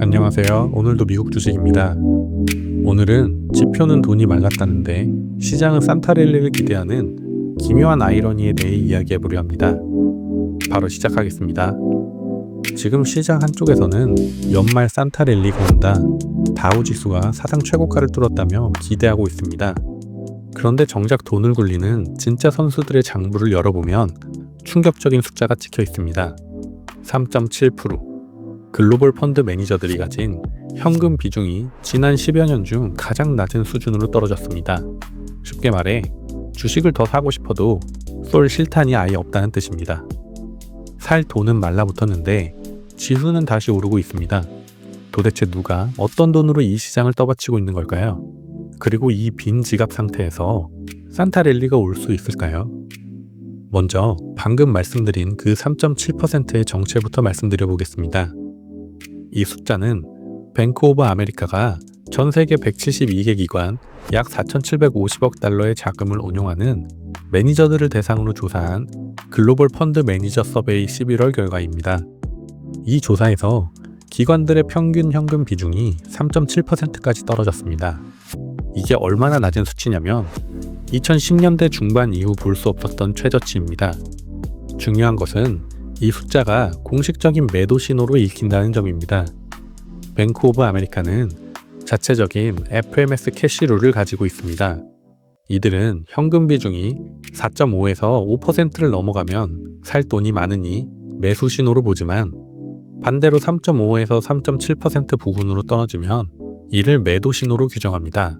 안녕하세요. 오늘도 미국 주식입니다. 오늘은 지표는 돈이 말랐다는데 시장은 산타랠리를 기대하는 기묘한 아이러니에 대해 이야기해 보려 합니다. 바로 시작하겠습니다. 지금 시장 한쪽에서는 연말 산타랠리가 온다. 다우 지수가 사상 최고가를 뚫었다며 기대하고 있습니다. 그런데 정작 돈을 굴리는 진짜 선수들의 장부를 열어보면 충격적인 숫자가 찍혀 있습니다. 3.7%. 글로벌 펀드 매니저들이 가진 현금 비중이 지난 10여 년 중 가장 낮은 수준으로 떨어졌습니다. 쉽게 말해 주식을 더 사고 싶어도 쏠 실탄이 아예 없다는 뜻입니다. 살 돈은 말라붙었는데 지수는 다시 오르고 있습니다. 도대체 누가 어떤 돈으로 이 시장을 떠받치고 있는 걸까요? 그리고 이 빈 지갑 상태에서 산타랠리가 올 수 있을까요? 먼저 방금 말씀드린 그 3.7%의 정체부터 말씀드려 보겠습니다. 이 숫자는 뱅크 오브 아메리카가 전 세계 172개 기관 약 4,750억 달러의 자금을 운용하는 매니저들을 대상으로 조사한 글로벌 펀드 매니저 서베이 11월 결과입니다. 이 조사에서 기관들의 평균 현금 비중이 3.7%까지 떨어졌습니다. 이게 얼마나 낮은 수치냐면 2010년대 중반 이후 볼 수 없었던 최저치입니다. 중요한 것은 이 숫자가 공식적인 매도 신호로 읽힌다는 점입니다. 뱅크 오브 아메리카는 자체적인 FMS 캐시룰을 가지고 있습니다. 이들은 현금 비중이 4.5에서 5%를 넘어가면 살 돈이 많으니 매수 신호로 보지만 반대로 3.5에서 3.7% 부근으로 떨어지면 이를 매도 신호로 규정합니다.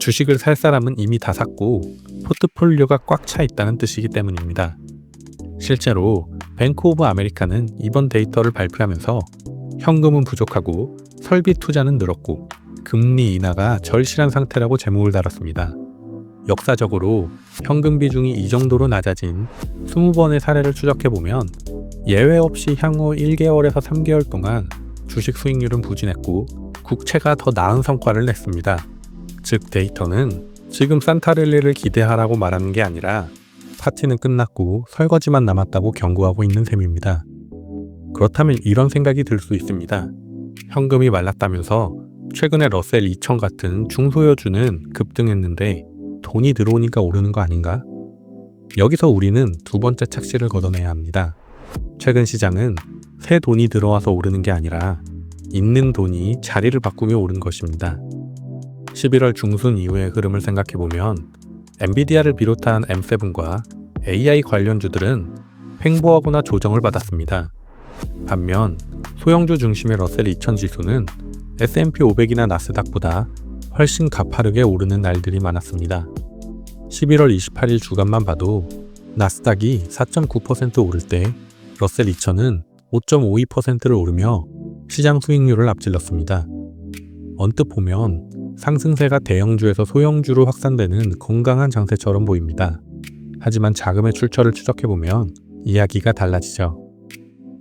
주식을 살 사람은 이미 다 샀고 포트폴리오가 꽉 차 있다는 뜻이기 때문입니다. 실제로 뱅크 오브 아메리카는 이번 데이터를 발표하면서 현금은 부족하고 설비 투자는 늘었고 금리 인하가 절실한 상태라고 제목을 달았습니다. 역사적으로 현금 비중이 이 정도로 낮아진 20번의 사례를 추적해보면 예외 없이 향후 1개월에서 3개월 동안 주식 수익률은 부진했고 국채가 더 나은 성과를 냈습니다. 즉 데이터는 지금 산타렐리를 기대하라고 말하는 게 아니라 파티는 끝났고 설거지만 남았다고 경고하고 있는 셈입니다. 그렇다면 이런 생각이 들 수 있습니다. 현금이 말랐다면서 최근에 러셀 2000 같은 중소여주는 급등했는데 돈이 들어오니까 오르는 거 아닌가? 여기서 우리는 두 번째 착시를 걷어내야 합니다. 최근 시장은 새 돈이 들어와서 오르는 게 아니라 있는 돈이 자리를 바꾸며 오른 것입니다. 11월 중순 이후의 흐름을 생각해보면 엔비디아를 비롯한 M7과 AI 관련주들은 횡보하거나 조정을 받았습니다. 반면 소형주 중심의 러셀 2000 지수는 S&P 500이나 나스닥보다 훨씬 가파르게 오르는 날들이 많았습니다. 11월 28일 주간만 봐도 나스닥이 4.9% 오를 때 러셀 2000은 5.52%를 오르며 시장 수익률을 앞질렀습니다. 언뜻 보면 상승세가 대형주에서 소형주로 확산되는 건강한 장세처럼 보입니다. 하지만 자금의 출처를 추적해보면 이야기가 달라지죠.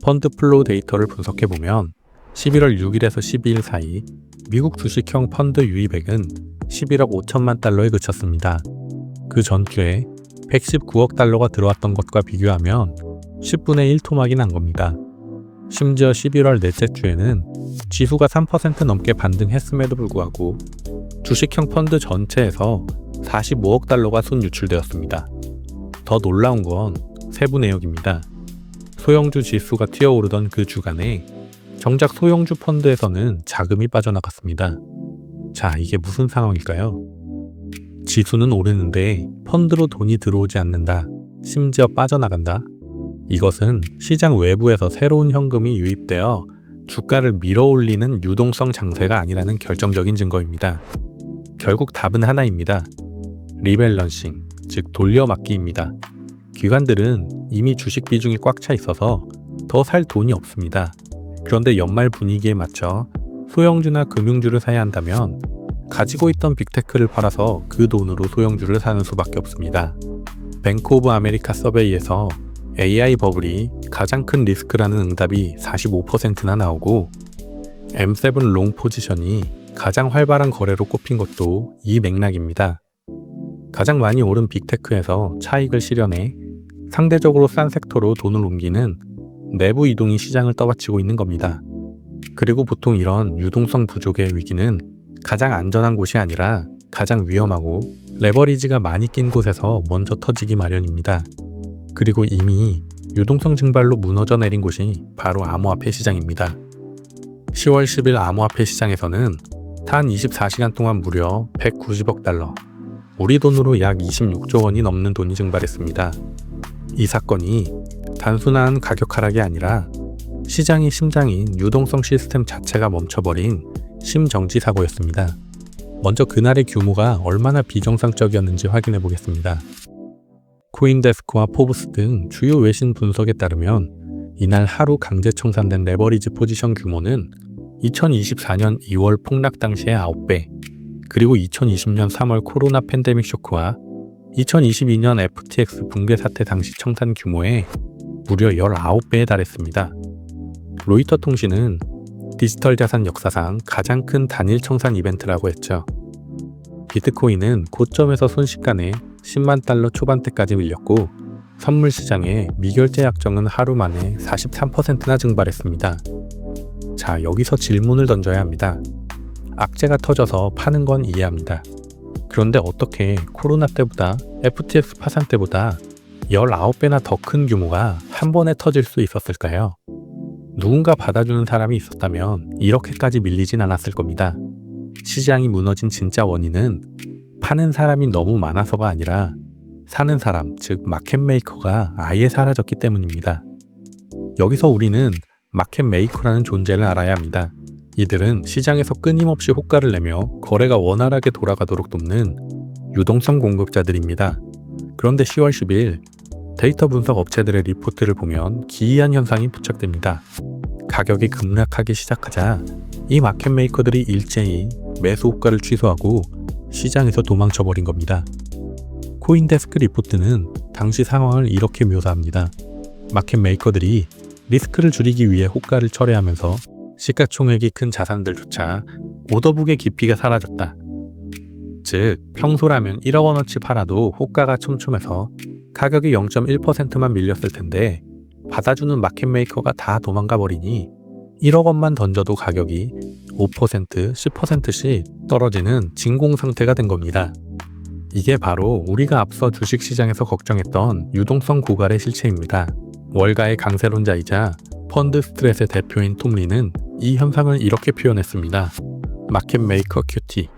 펀드 플로우 데이터를 분석해보면 11월 6일에서 12일 사이 미국 주식형 펀드 유입액은 11억 5천만 달러에 그쳤습니다. 그 전주에 119억 달러가 들어왔던 것과 비교하면 10분의 1 토막이 난 겁니다. 심지어 11월 넷째 주에는 지수가 3% 넘게 반등했음에도 불구하고 주식형 펀드 전체에서 45억 달러가 순 유출되었습니다. 더 놀라운 건 세부 내역입니다. 소형주 지수가 튀어오르던 그 주간에 정작 소형주 펀드에서는 자금이 빠져나갔습니다. 자, 이게 무슨 상황일까요? 지수는 오르는데 펀드로 돈이 들어오지 않는다. 심지어 빠져나간다. 이것은 시장 외부에서 새로운 현금이 유입되어 주가를 밀어 올리는 유동성 장세가 아니라는 결정적인 증거입니다. 결국 답은 하나입니다. 리밸런싱, 즉 돌려막기입니다. 기관들은 이미 주식 비중이 꽉 차 있어서 더 살 돈이 없습니다. 그런데 연말 분위기에 맞춰 소형주나 금융주를 사야 한다면 가지고 있던 빅테크를 팔아서 그 돈으로 소형주를 사는 수밖에 없습니다. 뱅크 오브 아메리카 서베이에서 AI 버블이 가장 큰 리스크라는 응답이 45%나 나오고 M7 롱 포지션이 가장 활발한 거래로 꼽힌 것도 이 맥락입니다. 가장 많이 오른 빅테크에서 차익을 실현해 상대적으로 싼 섹터로 돈을 옮기는 내부 이동이 시장을 떠받치고 있는 겁니다. 그리고 보통 이런 유동성 부족의 위기는 가장 안전한 곳이 아니라 가장 위험하고 레버리지가 많이 낀 곳에서 먼저 터지기 마련입니다. 그리고 이미 유동성 증발로 무너져 내린 곳이 바로 암호화폐 시장입니다. 10월 10일 암호화폐 시장에서는 단 24시간 동안 무려 190억 달러, 우리 돈으로 약 26조 원이 넘는 돈이 증발했습니다. 이 사건이 단순한 가격 하락이 아니라 시장의 심장인 유동성 시스템 자체가 멈춰버린 심정지 사고였습니다. 먼저 그날의 규모가 얼마나 비정상적이었는지 확인해 보겠습니다. 코인데스크와 포브스 등 주요 외신 분석에 따르면 이날 하루 강제 청산된 레버리지 포지션 규모는 2024년 2월 폭락 당시의 9배, 그리고 2020년 3월 코로나 팬데믹 쇼크와 2022년 FTX 붕괴 사태 당시 청산 규모의 무려 19배에 달했습니다. 로이터 통신은 디지털 자산 역사상 가장 큰 단일 청산 이벤트라고 했죠. 비트코인은 고점에서 순식간에 10만 달러 초반대까지 밀렸고 선물 시장의 미결제 약정은 하루 만에 43%나 증발했습니다. 자, 여기서 질문을 던져야 합니다. 악재가 터져서 파는 건 이해합니다. 그런데 어떻게 코로나 때보다 FTX 파산 때보다 19배나 더 큰 규모가 한 번에 터질 수 있었을까요? 누군가 받아주는 사람이 있었다면 이렇게까지 밀리진 않았을 겁니다. 시장이 무너진 진짜 원인은 파는 사람이 너무 많아서가 아니라 사는 사람, 즉 마켓메이커가 아예 사라졌기 때문입니다. 여기서 우리는 마켓 메이커라는 존재를 알아야 합니다. 이들은 시장에서 끊임없이 호가를 내며 거래가 원활하게 돌아가도록 돕는 유동성 공급자들입니다. 그런데 10월 10일 데이터 분석 업체들의 리포트를 보면 기이한 현상이 부착됩니다. 가격이 급락하기 시작하자 이 마켓 메이커들이 일제히 매수 호가를 취소하고 시장에서 도망쳐 버린 겁니다. 코인데스크 리포트는 당시 상황을 이렇게 묘사합니다. 마켓 메이커들이 리스크를 줄이기 위해 호가를 철회하면서 시가총액이 큰 자산들조차 오더북의 깊이가 사라졌다. 즉, 평소라면 1억 원어치 팔아도 호가가 촘촘해서 가격이 0.1%만 밀렸을 텐데 받아주는 마켓메이커가 다 도망가 버리니 1억 원만 던져도 가격이 5%, 10%씩 떨어지는 진공 상태가 된 겁니다. 이게 바로 우리가 앞서 주식시장에서 걱정했던 유동성 고갈의 실체입니다. 월가의 강세론자이자 펀드 스트레스의 대표인 톰리는 이 현상을 이렇게 표현했습니다. 마켓 메이커 큐티.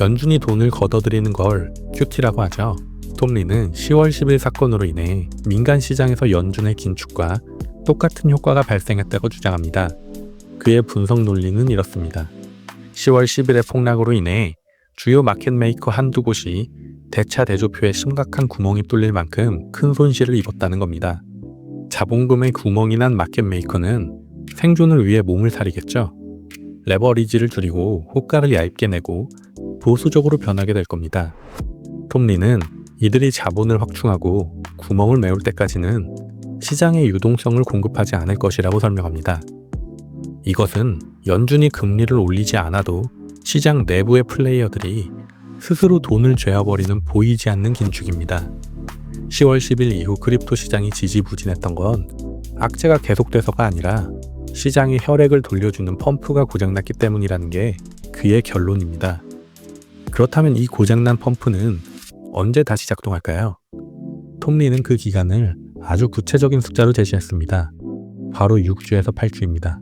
연준이 돈을 걷어들이는 걸 큐티라고 하죠. 톰리는 10월 10일 사건으로 인해 민간 시장에서 연준의 긴축과 똑같은 효과가 발생했다고 주장합니다. 그의 분석 논리는 이렇습니다. 10월 10일의 폭락으로 인해 주요 마켓 메이커 한두 곳이 대차 대조표에 심각한 구멍이 뚫릴 만큼 큰 손실을 입었다는 겁니다. 자본금의 구멍이 난 마켓 메이커는 생존을 위해 몸을 사리겠죠. 레버리지를 줄이고 호가를 얇게 내고 보수적으로 변하게 될 겁니다. 톰리는 이들이 자본을 확충하고 구멍을 메울 때까지는 시장의 유동성을 공급하지 않을 것이라고 설명합니다. 이것은 연준이 금리를 올리지 않아도 시장 내부의 플레이어들이 스스로 돈을 죄어버리는 보이지 않는 긴축입니다. 10월 10일 이후 크립토 시장이 지지부진했던 건 악재가 계속돼서가 아니라 시장이 혈액을 돌려주는 펌프가 고장났기 때문이라는 게 그의 결론입니다. 그렇다면 이 고장난 펌프는 언제 다시 작동할까요? 톰리는 그 기간을 아주 구체적인 숫자로 제시했습니다. 바로 6주에서 8주입니다.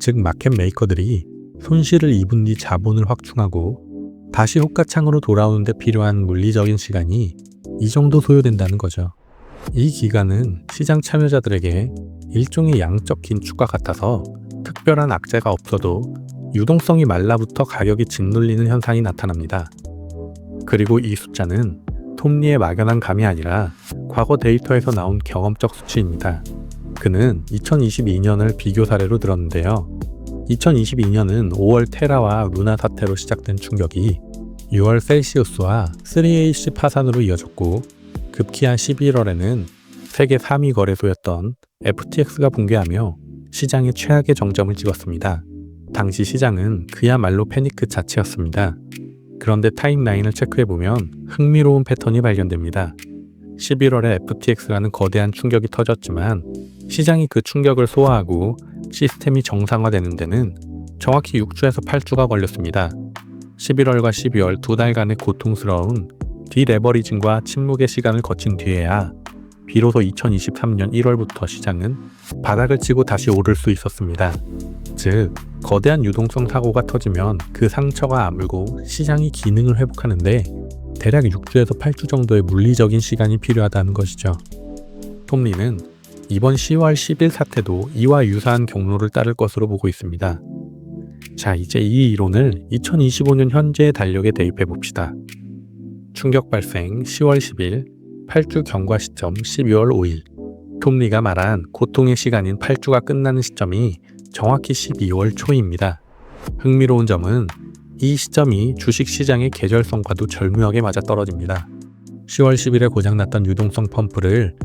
즉 마켓 메이커들이 손실을 입은 뒤 자본을 확충하고 다시 호가창으로 돌아오는데 필요한 물리적인 시간이 이 정도 소요된다는 거죠. 이 기간은 시장 참여자들에게 일종의 양적 긴축과 같아서 특별한 악재가 없어도 유동성이 말라붙어 가격이 짓눌리는 현상이 나타납니다. 그리고 이 숫자는 톱니의 막연한 감이 아니라 과거 데이터에서 나온 경험적 수치입니다. 그는 2022년을 비교 사례로 들었는데요. 2022년은 5월 테라와 루나 사태로 시작된 충격이 6월 셀시우스와 3AC 파산으로 이어졌고 급기야 11월에는 세계 3위 거래소였던 FTX가 붕괴하며 시장의 최악의 정점을 찍었습니다. 당시 시장은 그야말로 패니크 자체였습니다. 그런데 타임라인을 체크해보면 흥미로운 패턴이 발견됩니다. 11월에 FTX라는 거대한 충격이 터졌지만 시장이 그 충격을 소화하고 시스템이 정상화되는 데는 정확히 6주에서 8주가 걸렸습니다. 11월과 12월 두 달간의 고통스러운 디레버리징과 침묵의 시간을 거친 뒤에야 비로소 2023년 1월부터 시장은 바닥을 치고 다시 오를 수 있었습니다. 즉, 거대한 유동성 사고가 터지면 그 상처가 아물고 시장이 기능을 회복하는데 대략 6주에서 8주 정도의 물리적인 시간이 필요하다는 것이죠. 톰리는 이번 10월 10일 사태도 이와 유사한 경로를 따를 것으로 보고 있습니다. 자, 이제 이 이론을 2025년 현재의 달력에 대입해 봅시다. 충격 발생 10월 10일, 8주 경과 시점 12월 5일. 톰리가 말한 고통의 시간인 8주가 끝나는 시점이 정확히 12월 초입니다. 흥미로운 점은 이 시점이 주식 시장의 계절성과도 절묘하게 맞아 떨어집니다. 10월 10일에 고장났던 유동성 펌프를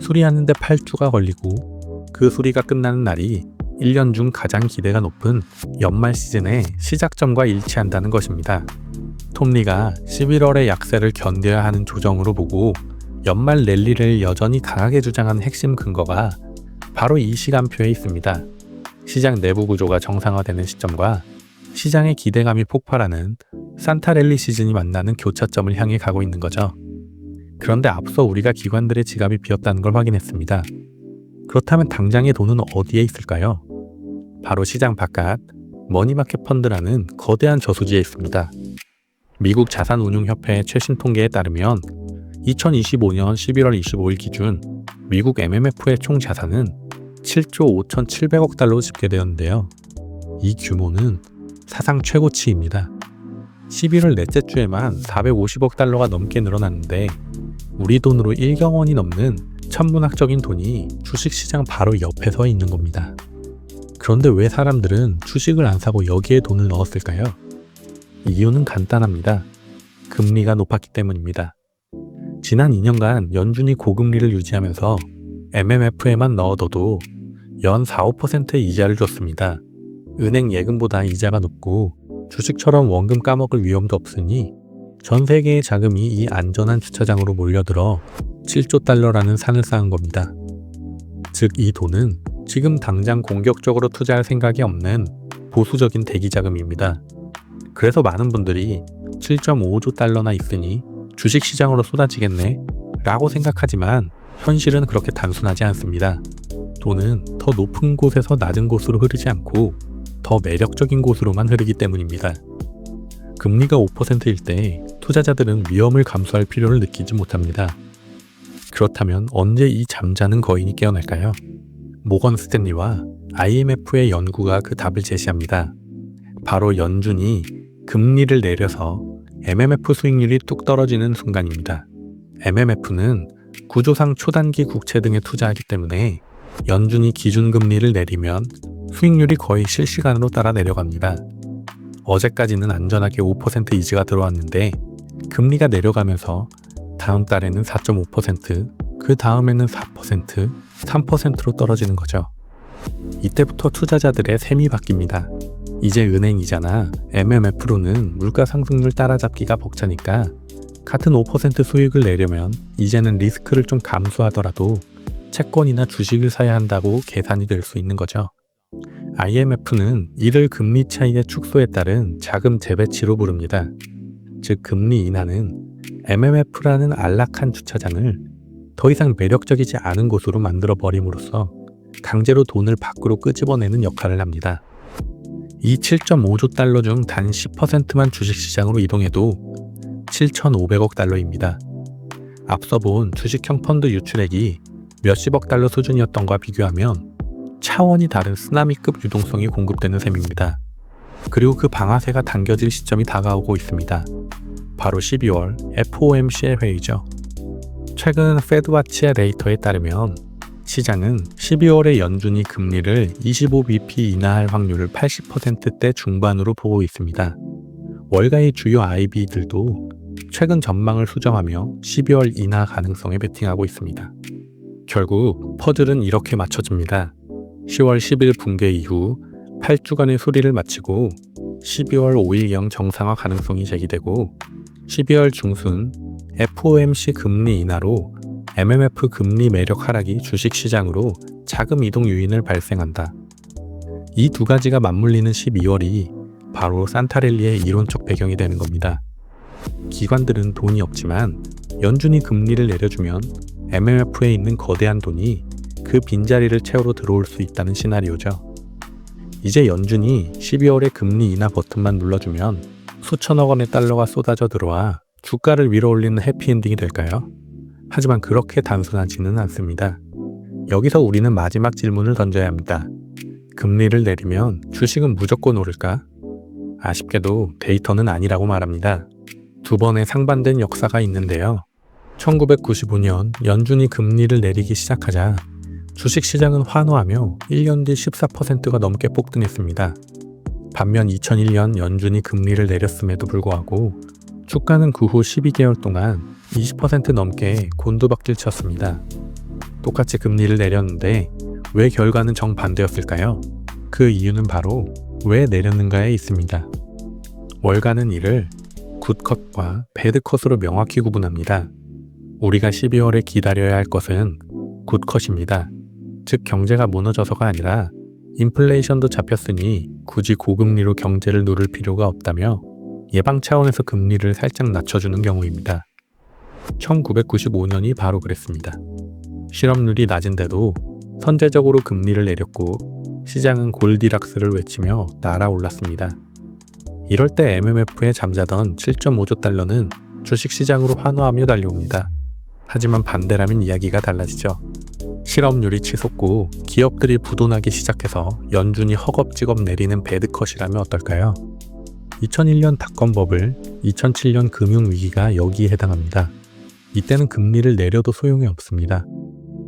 수리하는데 8주가 걸리고 그 수리가 끝나는 날이 1년 중 가장 기대가 높은 연말 시즌의 시작점과 일치한다는 것입니다. 톰리가 11월의 약세를 견뎌야 하는 조정으로 보고 연말 랠리를 여전히 강하게 주장하는 핵심 근거가 바로 이 시간표에 있습니다. 시장 내부 구조가 정상화되는 시점과 시장의 기대감이 폭발하는 산타 랠리 시즌이 만나는 교차점을 향해 가고 있는 거죠. 그런데 앞서 우리가 기관들의 지갑이 비었다는 걸 확인했습니다. 그렇다면 당장의 돈은 어디에 있을까요? 바로 시장 바깥 머니마켓 펀드라는 거대한 저수지에 있습니다. 미국 자산운용협회의 최신 통계에 따르면 2025년 11월 25일 기준 미국 MMF의 총 자산은 7조 5,700억 달러로 집계되었는데요. 이 규모는 사상 최고치입니다. 11월 넷째 주에만 450억 달러가 넘게 늘어났는데 우리 돈으로 1경 원이 넘는 천문학적인 돈이 주식시장 바로 옆에 서 있는 겁니다. 그런데 왜 사람들은 주식을 안 사고 여기에 돈을 넣었을까요? 이유는 간단합니다. 금리가 높았기 때문입니다. 지난 2년간 연준이 고금리를 유지하면서 MMF에만 넣어둬도 연 4, 5%의 이자를 줬습니다. 은행 예금보다 이자가 높고 주식처럼 원금 까먹을 위험도 없으니 전 세계의 자금이 이 안전한 주차장으로 몰려들어 7조 달러라는 산을 쌓은 겁니다. 즉, 이 돈은 지금 당장 공격적으로 투자할 생각이 없는 보수적인 대기 자금입니다. 그래서 많은 분들이 7.5조 달러나 있으니 주식 시장으로 쏟아지겠네 라고 생각하지만 현실은 그렇게 단순하지 않습니다. 돈은 더 높은 곳에서 낮은 곳으로 흐르지 않고 더 매력적인 곳으로만 흐르기 때문입니다. 금리가 5%일 때 투자자들은 위험을 감수할 필요를 느끼지 못합니다. 그렇다면 언제 이 잠자는 거인이 깨어날까요? 모건 스탠리와 IMF의 연구가 그 답을 제시합니다. 바로 연준이 금리를 내려서 MMF 수익률이 뚝 떨어지는 순간입니다. MMF는 구조상 초단기 국채 등에 투자하기 때문에 연준이 기준금리를 내리면 수익률이 거의 실시간으로 따라 내려갑니다. 어제까지는 안전하게 5% 이지가 들어왔는데 금리가 내려가면서 다음 달에는 4.5%, 그 다음에는 4%, 3%로 떨어지는 거죠. 이때부터 투자자들의 셈이 바뀝니다. 이제 은행이자나 MMF로는 물가 상승률 따라잡기가 벅차니까 같은 5% 수익을 내려면 이제는 리스크를 좀 감수하더라도 채권이나 주식을 사야 한다고 계산이 될 수 있는 거죠. IMF는 이를 금리 차이의 축소에 따른 자금 재배치로 부릅니다. 즉 금리 인하는 MMF라는 안락한 주차장을 더 이상 매력적이지 않은 곳으로 만들어 버림으로써 강제로 돈을 밖으로 끄집어내는 역할을 합니다. 이 7.5조 달러 중 단 10%만 주식시장으로 이동해도 7,500억 달러입니다. 앞서 본 주식형 펀드 유출액이 몇십억 달러 수준이었던과 비교하면 차원이 다른 쓰나미급 유동성이 공급되는 셈입니다. 그리고 그 방아쇠가 당겨질 시점이 다가오고 있습니다. 바로 12월 FOMC의 회의죠. 최근 페드와치의 데이터에 따르면 시장은 12월에 연준이 금리를 25bp 인하할 확률을 80%대 중반으로 보고 있습니다. 월가의 주요 IB들도 최근 전망을 수정하며 12월 인하 가능성에 베팅하고 있습니다. 결국 퍼즐은 이렇게 맞춰집니다. 10월 10일 붕괴 이후 8주간의 수리를 마치고 12월 5일경 정상화 가능성이 제기되고 12월 중순 FOMC 금리 인하로 MMF 금리 매력 하락이 주식시장으로 자금 이동 요인을 발생한다. 이 두 가지가 맞물리는 12월이 바로 산타랠리의 이론적 배경이 되는 겁니다. 기관들은 돈이 없지만 연준이 금리를 내려주면 MMF에 있는 거대한 돈이 그 빈자리를 채우러 들어올 수 있다는 시나리오죠. 이제 연준이 12월에 금리 인하 버튼만 눌러주면 수천억 원의 달러가 쏟아져 들어와 주가를 위로 올리는 해피엔딩이 될까요? 하지만 그렇게 단순하지는 않습니다. 여기서 우리는 마지막 질문을 던져야 합니다. 금리를 내리면 주식은 무조건 오를까? 아쉽게도 데이터는 아니라고 말합니다. 두 번의 상반된 역사가 있는데요. 1995년 연준이 금리를 내리기 시작하자 주식 시장은 환호하며 1년 뒤 14%가 넘게 폭등했습니다. 반면 2001년 연준이 금리를 내렸음에도 불구하고 주가는 그 후 12개월 동안 20% 넘게 곤두박질 쳤습니다. 똑같이 금리를 내렸는데 왜 결과는 정반대였을까요? 그 이유는 바로 왜 내렸는가에 있습니다. 월가는 이를 굿컷과 배드컷으로 명확히 구분합니다. 우리가 12월에 기다려야 할 것은 굿컷입니다. 즉 경제가 무너져서가 아니라 인플레이션도 잡혔으니 굳이 고금리로 경제를 누를 필요가 없다며 예방 차원에서 금리를 살짝 낮춰주는 경우입니다. 1995년이 바로 그랬습니다. 실업률이 낮은데도 선제적으로 금리를 내렸고 시장은 골디락스를 외치며 날아올랐습니다. 이럴 때 MMF에 잠자던 7.5조 달러는 주식시장으로 환호하며 달려옵니다. 하지만 반대라면 이야기가 달라지죠. 실업률이 치솟고 기업들이 부도나기 시작해서 연준이 허겁지겁 내리는 배드컷이라면 어떨까요? 2001년 닷컴 버블, 2007년 금융위기가 여기에 해당합니다. 이때는 금리를 내려도 소용이 없습니다.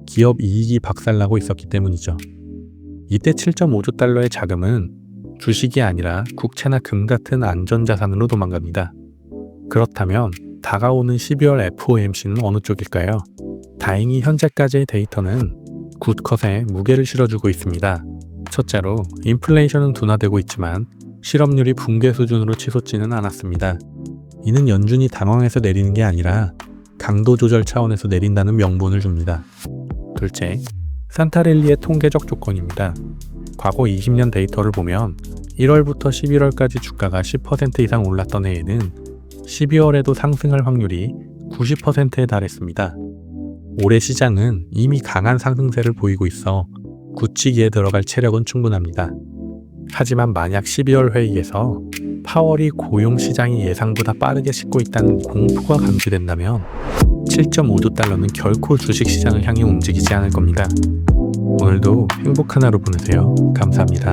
기업 이익이 박살나고 있었기 때문이죠. 이때 7.5조 달러의 자금은 주식이 아니라 국채나 금 같은 안전자산으로 도망갑니다. 그렇다면 다가오는 12월 FOMC는 어느 쪽일까요? 다행히 현재까지의 데이터는 굿컷에 무게를 실어주고 있습니다. 첫째로 인플레이션은 둔화되고 있지만 실업률이 붕괴 수준으로 치솟지는 않았습니다. 이는 연준이 당황해서 내리는 게 아니라 강도 조절 차원에서 내린다는 명분을 줍니다. 둘째, 산타렐리의 통계적 조건입니다. 과거 20년 데이터를 보면 1월부터 11월까지 주가가 10% 이상 올랐던 해에는 12월에도 상승할 확률이 90%에 달했습니다. 올해 시장은 이미 강한 상승세를 보이고 있어 굳히기에 들어갈 체력은 충분합니다. 하지만 만약 12월 회의에서 파월이 고용 시장이 예상보다 빠르게 싣고 있다는 공포가 감지된다면 7.5조 달러는 결코 주식 시장을 향해 움직이지 않을 겁니다. 오늘도 행복한 하루 보내세요. 감사합니다.